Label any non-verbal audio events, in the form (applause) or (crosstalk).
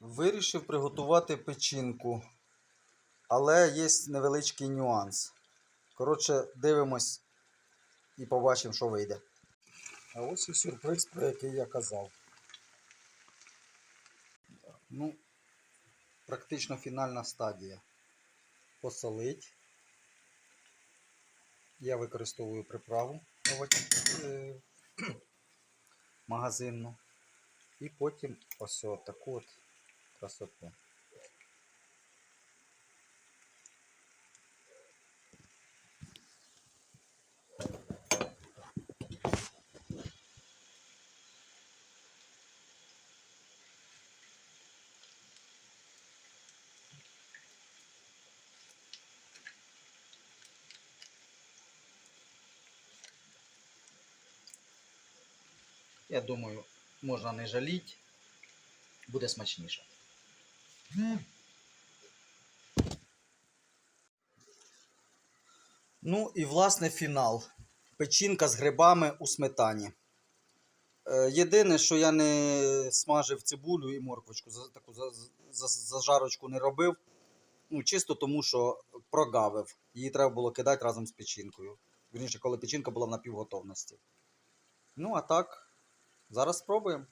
Вирішив приготувати печінку, але є невеличкий нюанс. Коротше, дивимось і побачимо, що вийде. А ось і сюрприз, про який я казав. Ну, практично фінальна стадія. Посолить. Я використовую приправу е, (clears throat) магазинну. І потім ось таку от красоту. Я думаю, можна не жаліть, буде смачніше. Ну і власне фінал. Печінка з грибами у сметані. Е, Єдине, що я не смажив цибулю і морквочку, за, таку за, за, зажарочку не робив. Ну, чисто тому, що прогавив. Її треба було кидати разом з печінкою. Вірніше, коли печінка була в напівготовності. Ну, а так, зараз спробуємо.